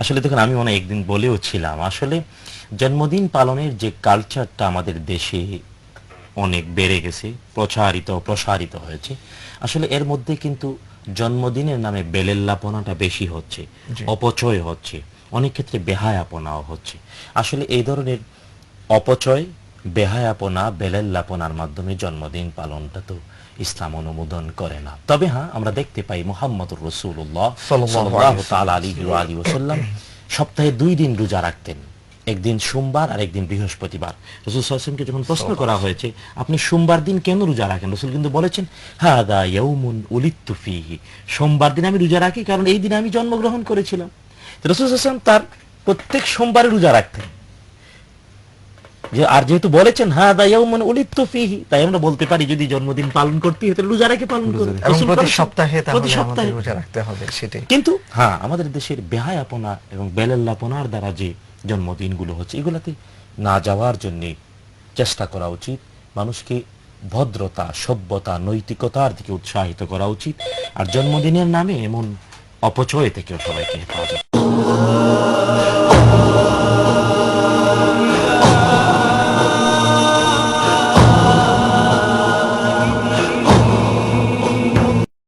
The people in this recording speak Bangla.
আসলে দেখুন আমি মনে একদিন বলেও ছিলাম আসলে জন্মদিন পালনের যে কালচারটা আমাদের দেশে অনেক বেড়ে গেছে প্রচারিত প্রসারিত হয়েছে আসলে এর মধ্যে কিন্তু জন্মদিনের নামে বেলেল্লাপনাটা বেশি হচ্ছে অপচয় হচ্ছে অনেক ক্ষেত্রে বেহায়াপনাও হচ্ছে। আসলে এই ধরনের অপচয় বেহায়াপনা বেলেল্লাপনার মাধ্যমে জন্মদিন পালনটা তো ইসলাম অনুমোদন করে না। তবে হ্যাঁ আমরা দেখতে পাই মোহাম্মদ রসুল্লাহ আলী আলী ওসাল্লাম সপ্তাহে দুই দিন রোজা রাখতেন। একদিন সোমবার আর একদিন বৃহস্পতিবার। রসুল সাল্লামকে যখন প্রশ্ন করা হয়েছে আপনি সোমবার দিন কেন রোজা রাখেন? রসুল কিন্তু বলেছেন হাদা ইয়ৌমুন উলিত্তু ফিহি। সোমবার দিন আমি রোজা রাখি কারণ এই দিনে আমি জন্মগ্রহণ করেছিলাম। রসুল হাসান তার প্রত্যেক সোমবারে রোজা রাখতেন। যে আর যেহেতু বলেছেন হ্যাঁ দা ইয়ৌমুন উলিত্তু ফিহি তাই আমরা বলতে পারি যদি জন্মদিন পালন করতে হতো রোজা রেখে পালন এবং প্রতি সপ্তাহে প্রতি তাহলে আমাদের সপ্তাহে। রোজা রাখতে হবে সেটাই। কিন্তু হ্যাঁ। আমাদের দেশের বেহায়াপনা এবং বেলাল্লাপনার দ্বারা যে জন্মদিনগুলো হচ্ছে এগুলাতে না যাওয়ার জন্য চেষ্টা করা উচিত। মানুষকে ভদ্রতা সভ্যতা নৈতিকতার দিকে উৎসাহিত করা উচিত। আর জন্মদিনের নামে এমন অপচয় থেকেও সবাইকে হেফাজত